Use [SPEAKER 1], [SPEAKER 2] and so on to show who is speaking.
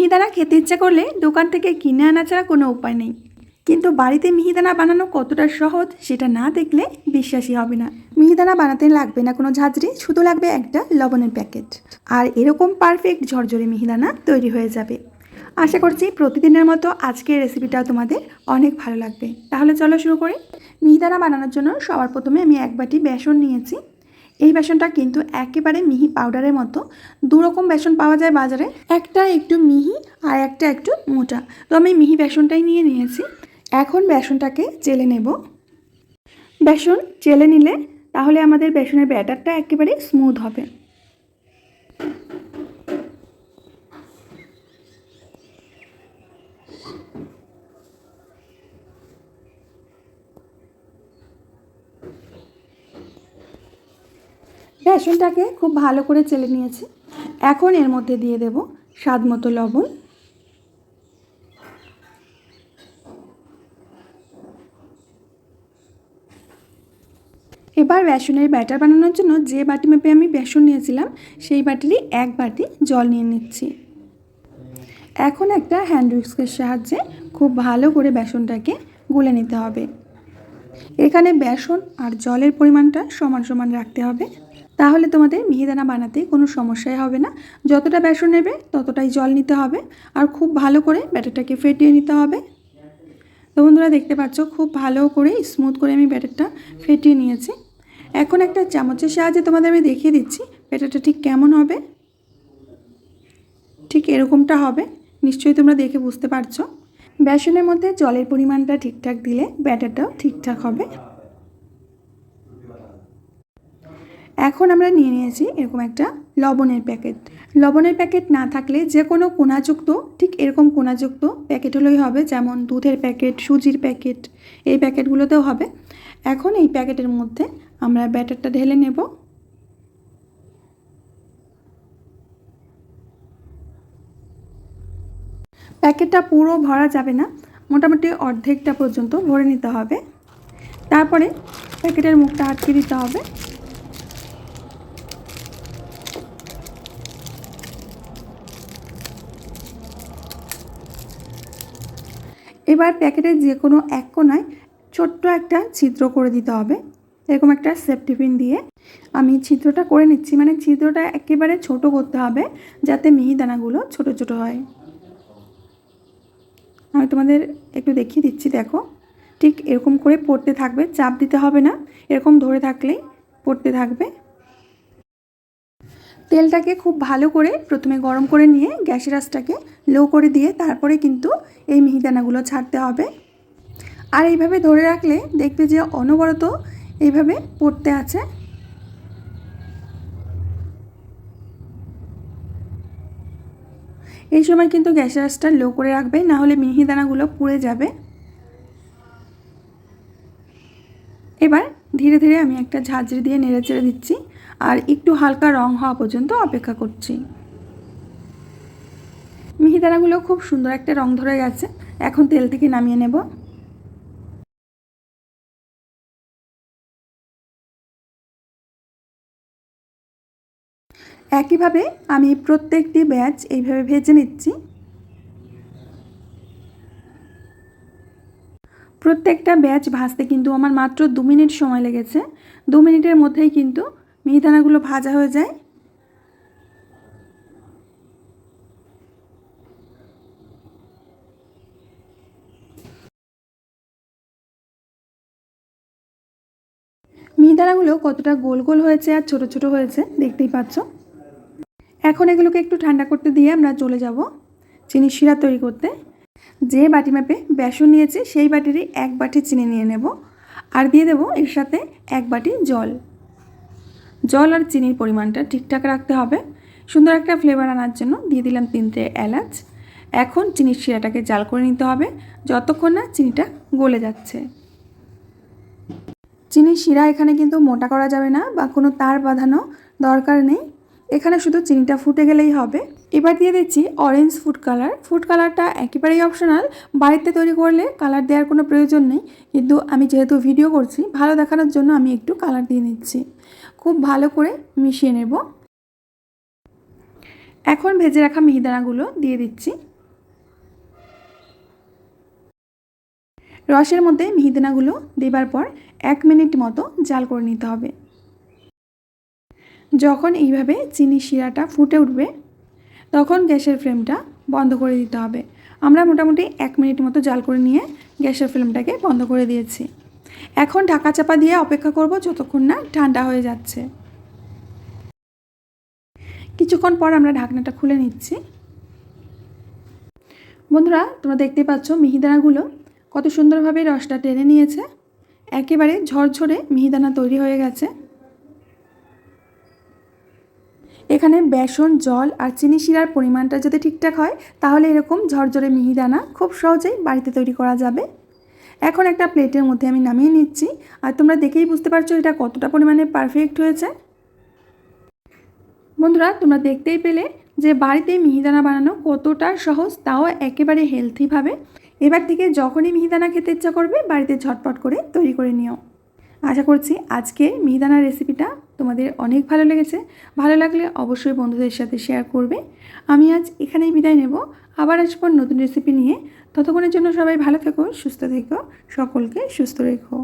[SPEAKER 1] মিহিদানা খেতে ইচ্ছা করলে দোকান থেকে কিনে আনা ছাড়া কোনো উপায় নেই। কিন্তু বাড়িতে মিহিদানা বানানো কতটা সহজ সেটা না দেখলে বিশ্বাসই হবে না। মিহিদানা বানাতে লাগবে না কোনো ঝাঁঝরি, শুধু লাগবে একটা লবণের প্যাকেট। আর এরকম পারফেক্ট ঝরঝরে মিহিদানা তৈরি হয়ে যাবে। আশা করছি প্রতিদিনের মতো আজকের রেসিপিটাও তোমাদের অনেক ভালো লাগবে। তাহলে চলো শুরু করি। মিহিদানা বানানোর জন্য সবার প্রথমে আমি এক বাটি বেসন নিয়েছি। এই বেসনটা কিন্তু একেবারে মিহি পাউডারের মতো। দু রকম বেসন পাওয়া যায় বাজারে। একটা একটু মিহি আর একটা একটু মোটা। তো আমি মিহি বেসনটাই নিয়ে নিয়েছি। এখন বেসনটাকে চেলে নেব। বেসন চেলে নিলে তাহলে আমাদের বেসনের ব্যাটারটা একেবারে স্মুথ হবে। বেসনটাকে খুব ভালো করে চেলে নিয়েছি। এখন এর মধ্যে দিয়ে দেব স্বাদ মতো লবণ। এবার বেসনের ব্যাটার বানানোর জন্য যে বাটি মেপে আমি বেসন নিয়েছিলাম, সেই বাটিরই এক বাটি জল নিয়ে নিচ্ছি। এখন একটা হ্যান্ড উইক্সের সাহায্যে খুব ভালো করে বেসনটাকে গুলে নিতে হবে। এখানে বেসন আর জলের পরিমাণটা সমান সমান রাখতে হবে। তাহলে তোমাদের মিহিদানা বানাতে কোনো সমস্যাই হবে না। যতটা বেসন নেবে ততটাই জল নিতে হবে আর খুব ভালো করে ব্যাটারটাকে ফেটিয়ে নিতে হবে। তো বন্ধুরা দেখতে পাচ্ছ খুব ভালো করে স্মুথ করে আমি ব্যাটারটা ফেটিয়ে নিয়েছি। এখন একটা চামচের সাহায্যে তোমাদের আমি দেখিয়ে দিচ্ছি ব্যাটারটা ঠিক কেমন হবে। ঠিক এরকমটা হবে, নিশ্চয়ই তোমরা দেখে বুঝতে পারছ। বেসনের মধ্যে জলের পরিমাণটা ঠিকঠাক দিলে ব্যাটারটাও ঠিকঠাক হবে। এখন আমরা নিয়ে নিয়েছি এরকম একটা লবণের প্যাকেট। লবণের প্যাকেট না থাকলে যে কোনো কোনাযুক্ত, ঠিক এরকম কোনাযুক্ত প্যাকেট হলেই হবে, যেমন দুধের প্যাকেট, সুজির প্যাকেট, এই প্যাকেটগুলোতেও হবে। এখন এই প্যাকেটের মধ্যে আমরা ব্যাটারটা ঢেলে নেব। প্যাকেটটা পুরো ভরা যাবে না, মোটামুটি অর্ধেকটা পর্যন্ত ভরে নিতে হবে। তারপরে প্যাকেটের মুখটা আটকে দিতে হবে। এবার প্যাকেটের যে কোনো এক কোনায় ছোট্ট একটা ছিদ্র করে দিতে হবে। এরকম একটা সেফটি পিন দিয়ে আমি ছিদ্রটা করে নিচ্ছি। মানে ছিদ্রটা একেবারে ছোট করতে হবে যাতে মিহিদানাগুলো ছোট ছোট হয়। আমি তোমাদের একটু দেখিয়ে দিচ্ছি, দেখো। ঠিক এরকম করে পড়তে থাকবে, চাপ দিতে হবে না। এরকম ধরে থাকলেই পড়তে থাকবে। তেলটাকে খুব ভালো করে প্রথমে গরম করে নিয়ে গ্যাসের আঁচটাকে লো করে দিয়ে তারপরে কিন্তু এই মিহিদানাগুলো ছাড়তে হবে। আর এইভাবে ধরে রাখলে দেখবে যে অনবরত এইভাবে পড়তে আছে। এই সময় কিন্তু গ্যাসের আঁচটা লো করে রাখবে, না হলে মিহিদানাগুলো পুড়ে যাবে। এবার ধীরে ধীরে আমি একটা ঝাঁঝরি দিয়ে নেড়ে চেড়ে দিচ্ছি। আর একটু হালকা রং হওয়া পর্যন্ত অপেক্ষা করছি। মিহিদানাগুলো খুব সুন্দর একটা রং ধরে গেছে। এখন তেল থেকে নামিয়ে নেব। একইভাবে আমি প্রত্যেকটি ব্যাচ এইভাবে ভেজে নিচ্ছি। প্রত্যেকটা ব্যাচ ভাজতে কিন্তু আমার মাত্র দু মিনিট সময় লেগেছে। দু মিনিটের মধ্যেই কিন্তু মিহিদানাগুলো ভাজা হয়ে যায়। মিহিদানাগুলো কতটা গোল গোল হয়েছে আর ছোট ছোট হয়েছে দেখতেই পাচ্ছ। এখন এগুলোকে একটু ঠান্ডা করতে দিয়ে আমরা চলে যাব চিনি শিরা তৈরি করতে। যে বাটি মাপে বেসন নিয়েছি সেই বাটিরই এক বাটি চিনি নিয়ে নেব। আর দিয়ে দেব এর সাথে এক বাটি জল। জল আর চিনির পরিমাণটা ঠিকঠাক রাখতে হবে। সুন্দর একটা ফ্লেভার আনার জন্য দিয়ে দিলাম তিনটে এলাচ। এখন চিনির শিরাটাকে জাল করে নিতে হবে, যতক্ষণ না চিনিটা গলে যাচ্ছে। চিনির শিরা এখানে কিন্তু মোটা করা যাবে না বা কোনো তার বাঁধানো দরকার নেই। এখানে শুধু চিনিটা ফুটে গেলেই হবে। এবার দিয়ে দিচ্ছি অরেঞ্জ ফুড কালার ফুড কালারটা একেবারেই অপশনাল বাড়িতে তৈরি করলে কালার দেওয়ার কোনো প্রয়োজন নেই। কিন্তু আমি যেহেতু ভিডিও করছি, ভালো দেখানোর জন্য আমি একটু কালার দিয়ে নিচ্ছি। খুব ভালো করে মিশিয়ে নেব। এখন ভেজে রাখা মিহিদানাগুলো দিয়ে দিচ্ছি। রসের মধ্যে মিহিদানাগুলো দেবার পর এক মিনিট মতো জাল করে নিতে হবে। যখন এইভাবে চিনি শিরাটা ফুটে উঠবে, তখন গ্যাসের ফ্লেমটা বন্ধ করে দিতে হবে। আমরা মোটামুটি এক মিনিট মতো জাল করে নিয়ে গ্যাসের ফ্লেমটাকে বন্ধ করে দিয়েছি। এখন ঢাকা চাপা দিয়ে অপেক্ষা করব যতক্ষণ না ঠান্ডা হয়ে যাচ্ছে। কিছুক্ষণ পর আমরা ঢাকনাটা খুলে নিচ্ছি। বন্ধুরা, তোমরা দেখতে পাচ্ছ মিহিদানাগুলো কত সুন্দরভাবে রসটা টেনে নিয়েছে। একেবারে ঝরঝরে মিহিদানা তৈরি হয়ে গেছে। এখানে বেসন, জল আর চিনি শিরার পরিমাণটা যদি ঠিকঠাক হয়, তাহলে এরকম ঝরঝরে মিহিদানা খুব সহজেই বাড়িতে তৈরি করা যাবে। এখন একটা প্লেটের মধ্যে আমি নামিয়ে নিচ্ছি। আর তোমরা দেখেই বুঝতে পারছ এটা কতটা পরিমাণে পারফেক্ট হয়েছে। বন্ধুরা, তোমরা দেখতেই পেলে যে বাড়িতে মিহিদানা বানানো কতটা সহজ, তাও একেবারে হেলথিভাবে এবার থেকে যখনই মিহিদানা খেতে ইচ্ছা করবে, বাড়িতে ঝটপট করে তৈরি করে নিও। আশা করছি আজকে মিহিদানার রেসিপিটা তোমাদের অনেক ভালো লেগেছে। ভালো লাগলে অবশ্যই বন্ধুদের সাথে শেয়ার করবে। আমি আজ এখানেই বিদায় নেব। আবার আসব নতুন রেসিপি নিয়ে। ততক্ষণের জন্য সবাই ভালো থেকো, সুস্থ থেকো, সকলকে সুস্থ রেখো।